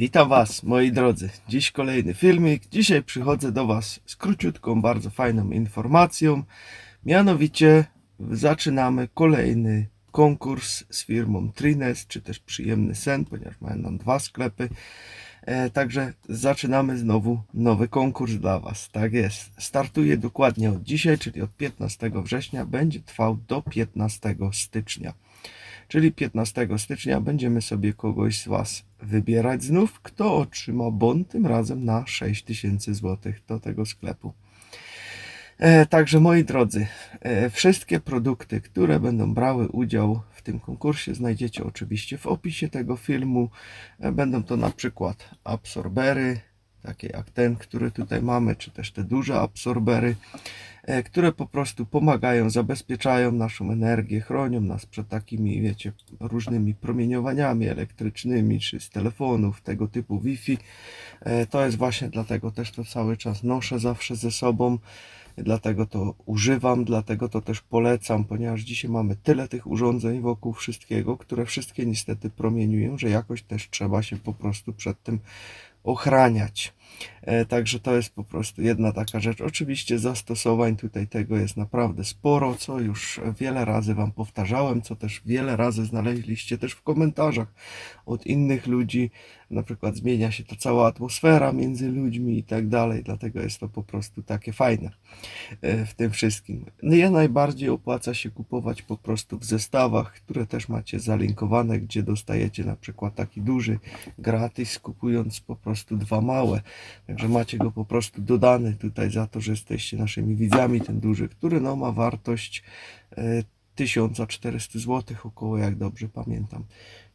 Witam Was, moi drodzy. Dziś kolejny filmik. Dzisiaj przychodzę do Was z króciutką, bardzo fajną informacją. Mianowicie zaczynamy kolejny konkurs z firmą Trines, czy też Przyjemny Sen, ponieważ mają nam dwa sklepy. E, także zaczynamy znowu nowy konkurs dla Was. Tak jest. Startuje dokładnie od dzisiaj, czyli od 15 września. Będzie trwał do 15 stycznia. Czyli 15 stycznia będziemy sobie kogoś z Was wybierać znów, kto otrzyma bon tym razem na 6000 zł do tego sklepu. E, także moi drodzy, e, wszystkie produkty, które będą brały udział w tym konkursie znajdziecie oczywiście w opisie tego filmu. E, będą to na przykład absorbery, takie jak ten, który tutaj mamy, czy też te duże absorbery, które po prostu pomagają, zabezpieczają naszą energię, chronią nas przed takimi, wiecie, różnymi promieniowaniami elektrycznymi, czy z telefonów, tego typu Wi-Fi. E, To jest właśnie dlatego też to cały czas noszę zawsze ze sobą. Dlatego to używam, dlatego to też polecam, ponieważ dzisiaj mamy tyle tych urządzeń wokół wszystkiego, które wszystkie niestety promieniują, że jakoś też trzeba się po prostu przed tym ochraniać. E, Także to jest po prostu jedna taka rzecz. Oczywiście zastosowań tutaj tego jest naprawdę sporo, co już wiele razy Wam powtarzałem, co też wiele razy znaleźliście też w komentarzach od innych ludzi. Na przykład zmienia się to cała atmosfera między ludźmi i tak dalej, dlatego jest to po prostu takie fajne e, w tym wszystkim. No ja najbardziej opłaca się kupować po prostu w zestawach, które też macie zalinkowane, gdzie dostajecie na przykład taki duży gratis, kupując po prostu dwa małe. Także macie go po prostu dodany tutaj za to, że jesteście naszymi widzami, ten duży, który no ma wartość e, 1400 zł około, jak dobrze pamiętam.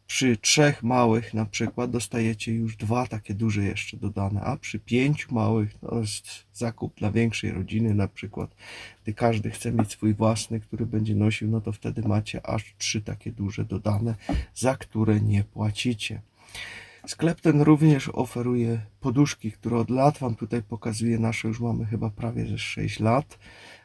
Przy trzech małych na przykład dostajecie już dwa takie duże jeszcze dodane, a przy pięciu małych to jest zakup dla większej rodziny na przykład, gdy każdy chce mieć swój własny, który będzie nosił, no to wtedy macie aż trzy takie duże dodane, za które nie płacicie. Sklep ten również oferuje poduszki, które od lat Wam tutaj pokazuję. Nasze już mamy chyba prawie ze 6 lat,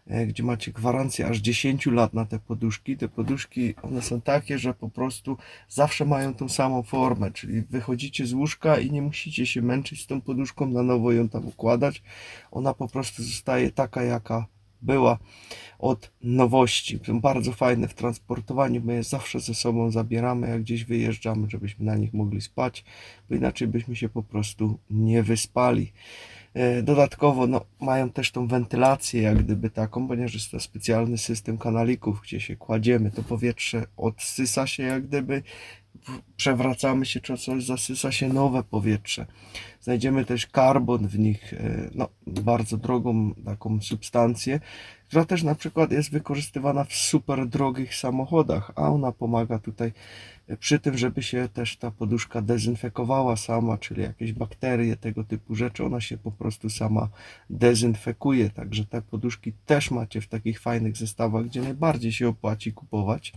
e, gdzie macie gwarancję aż 10 lat na te poduszki. Te poduszki, one są takie, że po prostu zawsze mają tą samą formę, czyli wychodzicie z łóżka i nie musicie się męczyć z tą poduszką, na nowo ją tam układać. Ona po prostu zostaje taka, jaka była od nowości. Są bardzo fajne w transportowaniu, my je zawsze ze sobą zabieramy, jak gdzieś wyjeżdżamy, żebyśmy na nich mogli spać, bo inaczej byśmy się po prostu nie wyspali. E, Dodatkowo no, mają też tą wentylację, jak gdyby taką, ponieważ jest to specjalny system kanalików, gdzie się kładziemy, to powietrze odsysa się jak gdyby, przewracamy się, czy coś zasysa się nowe powietrze. Znajdziemy też karbon w nich, e, no, bardzo drogą taką substancję, która też na przykład jest wykorzystywana w super drogich samochodach, a ona pomaga tutaj e, przy tym, żeby się też ta poduszka dezynfekowała sama, czyli jakieś bakterie, tego typu rzeczy, ona się po prostu sama dezynfekuje. Także te poduszki też macie w takich fajnych zestawach, gdzie najbardziej się opłaci kupować.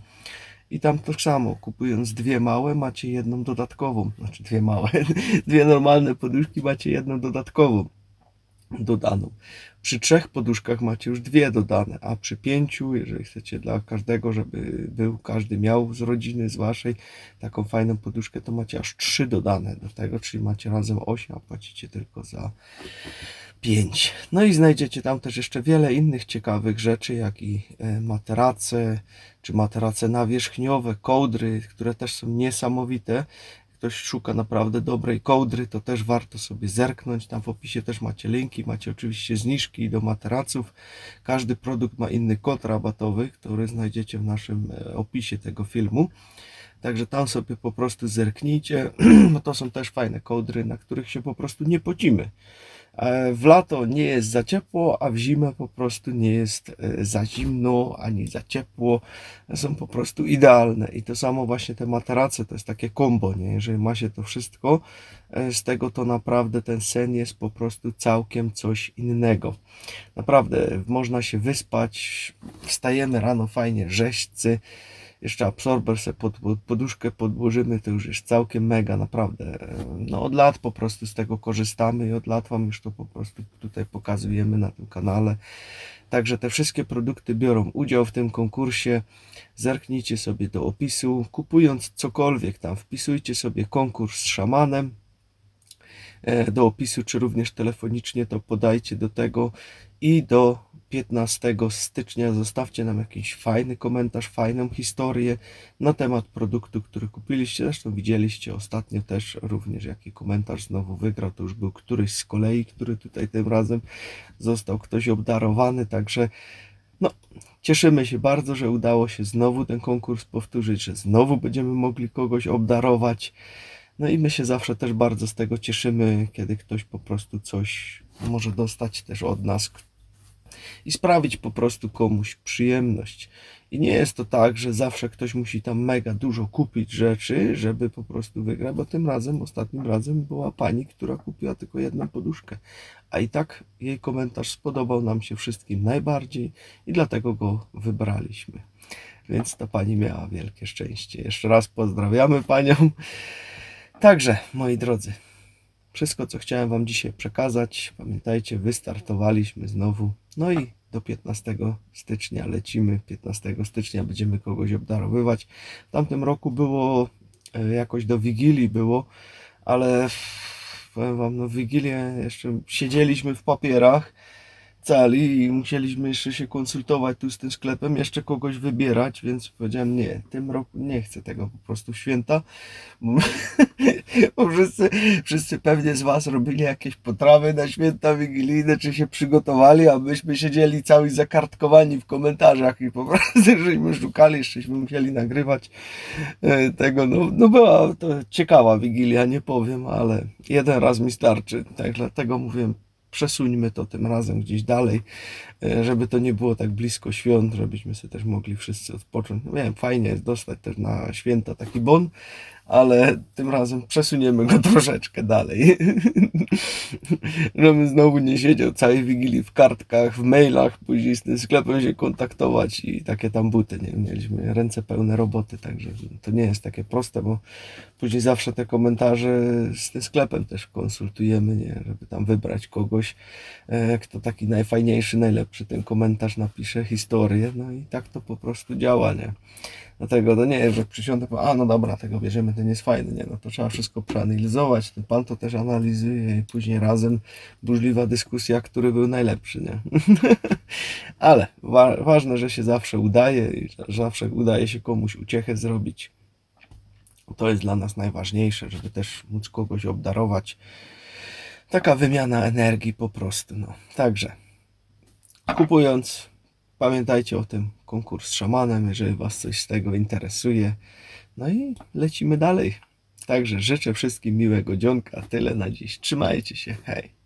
I tam to samo, kupując dwie małe, macie jedną dodatkową. Znaczy dwie małe, dwie normalne poduszki, macie jedną dodatkową dodaną. Przy trzech poduszkach macie już dwie dodane, a przy pięciu, jeżeli chcecie dla każdego, żeby był, każdy miał z rodziny, z waszej taką fajną poduszkę, to macie aż trzy dodane do tego, czyli macie razem osiem, a płacicie tylko za 5. No i znajdziecie tam też jeszcze wiele innych ciekawych rzeczy, jak i e, materace, czy materace nawierzchniowe, kołdry, które też są niesamowite. Ktoś szuka naprawdę dobrej kołdry, to też warto sobie zerknąć. Tam w opisie też macie linki, macie oczywiście zniżki do materaców. Każdy produkt ma inny kod rabatowy, który znajdziecie w naszym e, opisie tego filmu. Także tam sobie po prostu zerknijcie, bo to są też fajne kołdry, na których się po prostu nie pocimy. E, W lato nie jest za ciepło, a w zimę po prostu nie jest e, za zimno ani za ciepło. Są po prostu idealne. I to samo właśnie te materace, to jest takie kombo, nie? Jeżeli ma się to wszystko, e, z tego to naprawdę ten sen jest po prostu całkiem coś innego. Naprawdę można się wyspać, wstajemy rano fajnie rzeźcy, jeszcze absorber sobie pod, pod poduszkę podłożymy, to już jest całkiem mega, naprawdę. No od lat po prostu z tego korzystamy i od lat Wam już to po prostu tutaj pokazujemy na tym kanale. Także te wszystkie produkty biorą udział w tym konkursie. Zerknijcie sobie do opisu. Kupując cokolwiek tam, wpisujcie sobie konkurs z szamanem e, do opisu, czy również telefonicznie, to podajcie do tego i do 15 stycznia zostawcie nam jakiś fajny komentarz, fajną historię na temat produktu, który kupiliście. Zresztą widzieliście ostatnio też również jaki komentarz znowu wygrał. To już był któryś z kolei, który tutaj tym razem został ktoś obdarowany, także no, cieszymy się bardzo, że udało się znowu ten konkurs powtórzyć, że znowu będziemy mogli kogoś obdarować. No i my się zawsze też bardzo z tego cieszymy, kiedy ktoś po prostu coś może dostać też od nas i sprawić po prostu komuś przyjemność. I nie jest to tak, że zawsze ktoś musi tam mega dużo kupić rzeczy, żeby po prostu wygrać, bo tym razem, ostatnim razem była pani, która kupiła tylko jedną poduszkę. A i tak jej komentarz spodobał nam się wszystkim najbardziej i dlatego go wybraliśmy. Więc ta pani miała wielkie szczęście. Jeszcze raz pozdrawiamy panią. Także, moi drodzy, wszystko, co chciałem Wam dzisiaj przekazać. Pamiętajcie, wystartowaliśmy znowu. No i do 15 stycznia lecimy. 15 stycznia będziemy kogoś obdarowywać. W tamtym roku było e, jakoś do Wigilii było, ale powiem Wam, no Wigilię jeszcze siedzieliśmy w papierach cali i musieliśmy jeszcze się konsultować tu z tym sklepem, jeszcze kogoś wybierać, więc powiedziałem nie, tym roku nie chcę tego po prostu święta, bo, wszyscy, wszyscy pewnie z Was robili jakieś potrawy na święta wigilijne, czy się przygotowali, a myśmy siedzieli cały zakartkowani w komentarzach i po prostu żeśmy szukali, jeszcze musieli nagrywać e, tego, no, no była to ciekawa wigilia, nie powiem, ale jeden raz mi starczy, tak dlatego mówiłem, przesuńmy to tym razem gdzieś dalej, e, żeby to nie było tak blisko świąt, żebyśmy sobie też mogli wszyscy odpocząć. No wiem, fajnie jest dostać też na święta taki bon, ale tym razem przesuniemy go troszeczkę dalej. Żebym znowu nie siedział całej wigilii w kartkach, w mailach, później z tym sklepem się kontaktować i takie tam buty. Nie? Mieliśmy ręce pełne roboty, także to nie jest takie proste, bo później zawsze te komentarze z tym sklepem też konsultujemy, nie? żeby tam wybrać kogoś, e, kto taki najfajniejszy, najlepszy ten komentarz napisze, historię, no i tak to po prostu działa, nie? Dlatego to nie że przysiądę, a no dobra, tego bierzemy, ten jest fajny, nie, no to trzeba wszystko przeanalizować, ten pan to też analizuje i później razem burzliwa dyskusja, który był najlepszy, nie. Ale wa ważne, że się zawsze udaje i zawsze udaje się komuś uciechę zrobić. To jest dla nas najważniejsze, żeby też móc kogoś obdarować. Taka wymiana energii po prostu, no. Także kupując Pamiętajcie o tym konkurs z szamanem, jeżeli Was coś z tego interesuje. No i lecimy dalej. Także życzę wszystkim miłego dzionka. Tyle na dziś. Trzymajcie się. Hej.